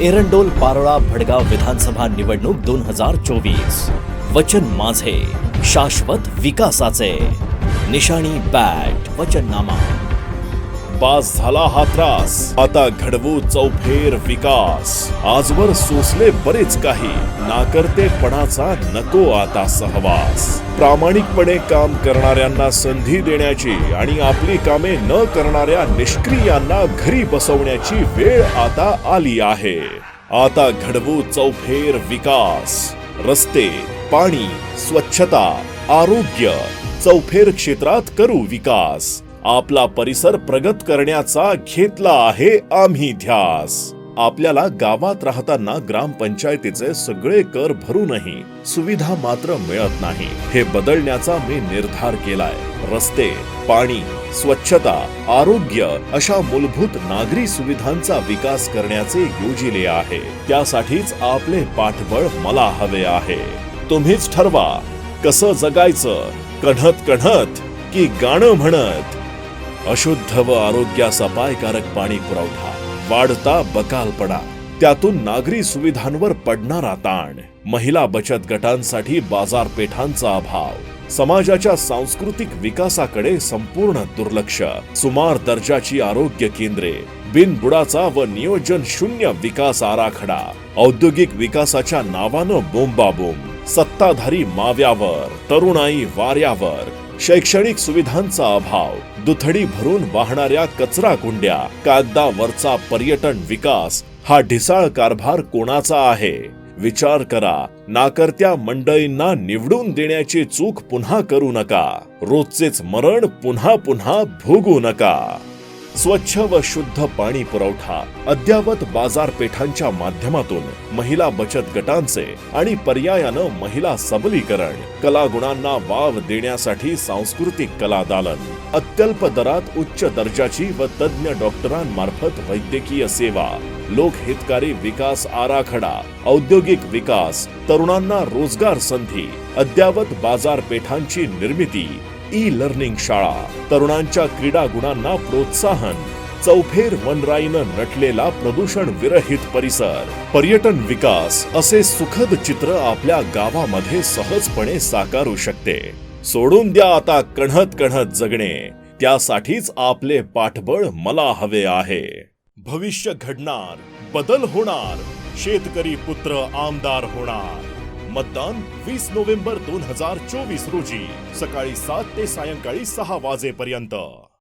एरंडोल पारोळा भडगाव विधानसभा निवडणूक दोन हजार चोवीस. वचन माझे. शाश्वत विकासाचे. निशाणी बॅट. वचननामा. बास झाला हा त्रास. आता घडवू चौफेर विकास. आजवर सोसले बरेच काही. नाकर्तेपणाचा नको आता सहवास. प्रामाणिकपणे काम करणाऱ्यांना संधी देण्याची आणि आपली कामे न करणाऱ्या निष्क्रियांना घरी बसवण्याची वेळ आता आली आहे. आता घडवू चौफेर विकास. रस्ते पाणी स्वच्छता आरोग्य चौफेर क्षेत्रात करू विकास. आपला परिसर प्रगत करण्याचा घेतला आहे आम्ही ध्यास. आपल्याला गावात राहताना ग्रामपंचायतीचे सगळे कर भरूनही सुविधा मात्र मिळत नाही. हे बदलण्याचा मी निर्धार केलाय. रस्ते पाणी स्वच्छता आरोग्य अशा मूलभूत नागरी सुविधांचा विकास करण्याचे योजिले आहे. त्यासाठीच आपले पाठबळ मला हवे आहे. तुम्हीच ठरवा कसं जगायचं. कढत कढत की गाणं म्हणत. अशुद्ध व आरोग्यास अपायकारक पाणी पुरवठा वाढता बकालपणा त्यातून नागरी सुविधांवर पडणारा ताण महिला बचत गटांसाठी बाजारपेठांचा अभाव समाजाच्या सांस्कृतिक विकासाकडे संपूर्ण दुर्लक्ष सुमार दर्जाची आरोग्य केंद्रे बिनबुडाचा व नियोजन शून्य विकास आराखडा औद्योगिक विकासाच्या नावानं बोंबाबोंब सत्ताधारी माव्यावर तरुणाई वाऱ्यावर शैक्षणिक सुविधांचा अभाव दुथडी भरून वाहणाऱ्या कचरा कुंड्या कागदावरचा पर्यटन विकास हा ढिसाळ कारभार कोणाचा आहे? विचार करा नाकर्त्या मंडळींना निवडून देण्याची चूक पुन्हा करू नका रोजचेच मरण पुन्हा पुन्हा भोगू नका. स्वच्छ व शुद्ध पाणी पुरवठा अद्यावत बाजारपेठांच्या माध्यमातून महिला बचत गटांचे आणि पर्यायानं महिला सबलीकरण कलागुणांना वाव देण्यासाठी सांस्कृतिक कला दालन अत्यल्प दरात उच्च दर्जाची व तज्ज्ञ डॉक्टरांमार्फत वैद्यकीय सेवा लोकहितकारी विकास आराखडा औद्योगिक विकास तरुणांना रोजगार संधी अद्यावत बाजारपेठांची निर्मिती ई लर्निंग शाळा तरुणांच्या क्रीडा गुणांना प्रोत्साहन चौफेर वनराईनं नटलेला प्रदूषण विरहित परिसर पर्यटन विकास असे सुखद चित्र आपल्या गावामध्ये सहजपणे साकारू शकते. सोडून द्या आता कणत कणत जगणे त्यासाठीच आपले पाठबळ मला हवे आहे. भविष्य घडणार बदल होणार शेतकरी पुत्र आमदार होणार. मतदान वीस नोव्हेंबर दोन हजार चोवीस रोजी सकाळी सात ते सायंकाळी सहा वाजेपर्यंत.